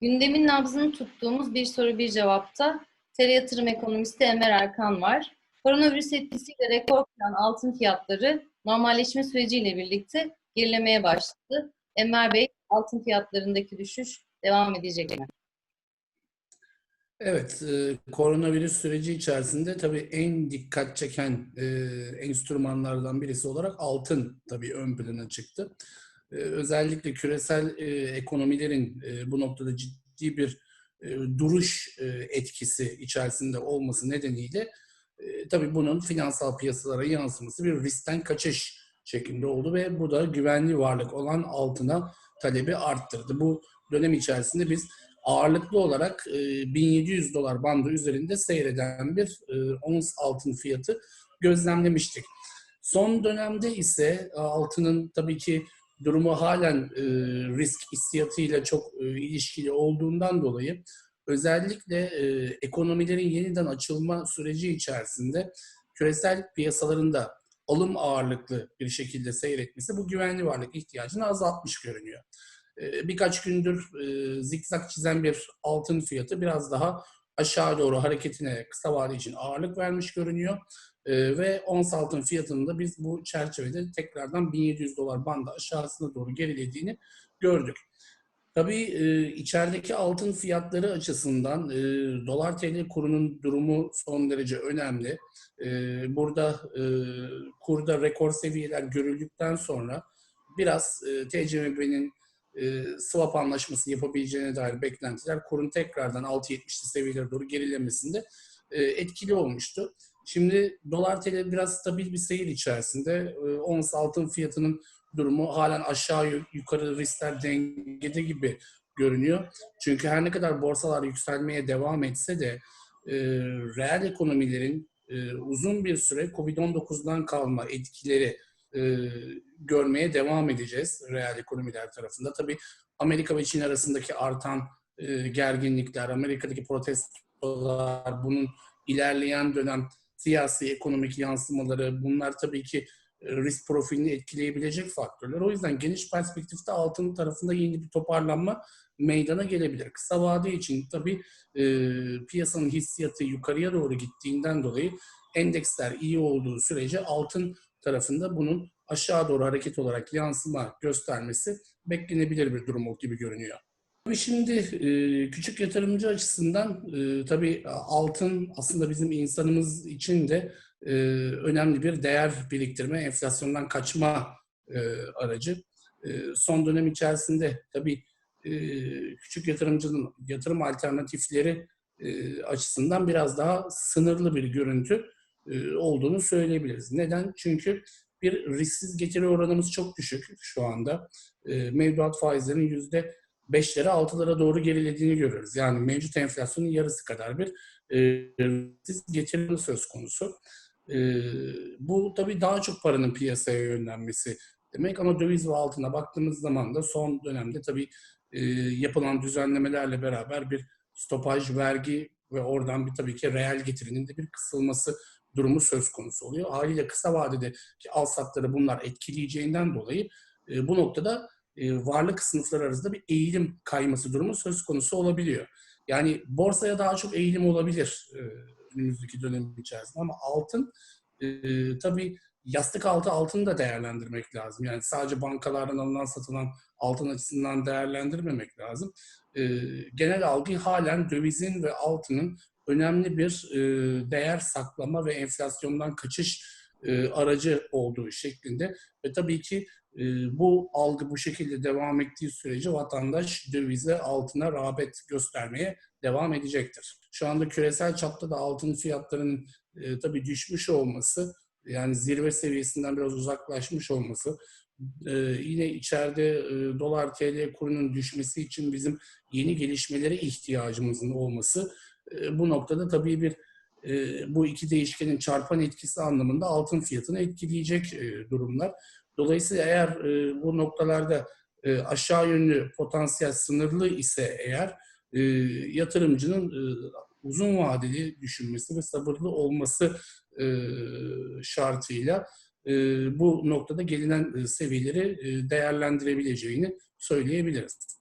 Gündemin nabzını tuttuğumuz bir soru bir cevapta TR Yatırım Ekonomisti Enver Erkan var. Koronavirüs etkisiyle rekor kıran altın fiyatları normalleşme süreciyle birlikte gerilemeye başladı. Enver Bey, altın fiyatlarındaki düşüş devam edecek mi? Evet, e, koronavirüs süreci içerisinde tabii en dikkat çeken e, enstrümanlardan birisi olarak altın tabii ön plana çıktı. E, özellikle küresel e, ekonomilerin e, bu noktada ciddi bir e, duruş etkisi içerisinde olması nedeniyle e, tabii bunun finansal piyasalara yansıması bir riskten kaçış şeklinde oldu ve bu da güvenli varlık olan altına talebi arttırdı. Bu dönem içerisinde biz ağırlıklı olarak e, 1700 dolar bandı üzerinde seyreden bir ons altın fiyatı gözlemlemiştik. Son dönemde ise altının tabii ki durumu halen e, risk hissiyatıyla çok e, ilişkili olduğundan dolayı özellikle e, ekonomilerin yeniden açılma süreci içerisinde küresel piyasalarında alım ağırlıklı bir şekilde seyretmesi bu güvenli varlık ihtiyacını azaltmış görünüyor. E, birkaç gündür e, zikzak çizen bir altın fiyatı biraz daha aşağı doğru hareketine kısa vade için ağırlık vermiş görünüyor. E, ve ons altın fiyatının da biz bu çerçevede tekrardan 1700 dolar bandı aşağısına doğru gerilediğini gördük. Tabii e, içerideki altın fiyatları açısından e, dolar TL kurunun durumu son derece önemli. E, burada e, kurda rekor seviyeler görüldükten sonra biraz e, TCMB'nin e, swap anlaşması yapabileceğine dair beklentiler kurun tekrardan 6.70'li seviyelere doğru gerilemesinde e, etkili olmuştu. Şimdi dolar TL biraz stabil bir seyir içerisinde. E, ons altın fiyatının durumu halen aşağı yukarı riskler dengede gibi görünüyor. Çünkü her ne kadar borsalar yükselmeye devam etse de e, reel ekonomilerin e, uzun bir süre Covid-19'dan kalma etkileri e, görmeye devam edeceğiz reel ekonomiler tarafında. Tabii Amerika ve Çin arasındaki artan e, gerginlikler, Amerika'daki protestolar, bunun ilerleyen dönem siyasi, ekonomik yansımaları bunlar tabii ki e, risk profilini etkileyebilecek faktörler. O yüzden geniş perspektifte altın tarafında yeni bir toparlanma meydana gelebilir. Kısa vade için tabii e, piyasanın hissiyatı yukarıya doğru gittiğinden dolayı endeksler iyi olduğu sürece altın tarafında bunun aşağı doğru hareket olarak yansıma göstermesi beklenebilir bir durum gibi görünüyor. Şimdi e, küçük yatırımcı açısından e, tabii altın aslında bizim insanımız için de e, önemli bir değer biriktirme, enflasyondan kaçma aracı. Son dönem içerisinde tabii küçük yatırımcının yatırım alternatifleri açısından biraz daha sınırlı bir görüntü olduğunu söyleyebiliriz. Neden? Çünkü bir risksiz getiri oranımız çok düşük şu anda. Mevduat faizlerinin yüzde beşlere altılara doğru gerilediğini görüyoruz. Yani mevcut enflasyonun yarısı kadar bir e, getiri söz konusu. bu tabii daha çok paranın piyasaya yönlenmesi demek ama döviz ve altına baktığımız zaman da son dönemde tabii yapılan düzenlemelerle beraber bir stopaj, vergi ve oradan bir tabii ki reel getirinin de bir kısılması durumu söz konusu oluyor. Haliyle kısa vadedeki al satları bunlar etkileyeceğinden dolayı e, bu noktada e, varlık sınıfları arasında bir eğilim kayması durumu söz konusu olabiliyor. Yani borsaya daha çok eğilim olabilir e, önümüzdeki dönem içerisinde ama altın e, tabii yastık altı altını da değerlendirmek lazım. Yani sadece bankalardan alınan satılan altın açısından değerlendirmemek lazım. E, genel algı halen dövizin ve altının önemli bir e, değer saklama ve enflasyondan kaçış e, aracı olduğu şeklinde ve tabii ki e, bu algı bu şekilde devam ettiği sürece vatandaş dövize altına rağbet göstermeye devam edecektir. Şu anda küresel çapta da altın fiyatlarının e, tabii düşmüş olması yani zirve seviyesinden biraz uzaklaşmış olması ee, yine içeride e, dolar TL kurunun düşmesi için bizim yeni gelişmelere ihtiyacımızın olması e, bu noktada tabii bir bu iki değişkenin çarpan etkisi anlamında altın fiyatını etkileyecek e, durumlar. Dolayısıyla eğer bu noktalarda aşağı yönlü potansiyel sınırlı ise eğer yatırımcının uzun vadeli düşünmesi ve sabırlı olması şartıyla bu noktada gelinen seviyeleri değerlendirebileceğini söyleyebiliriz.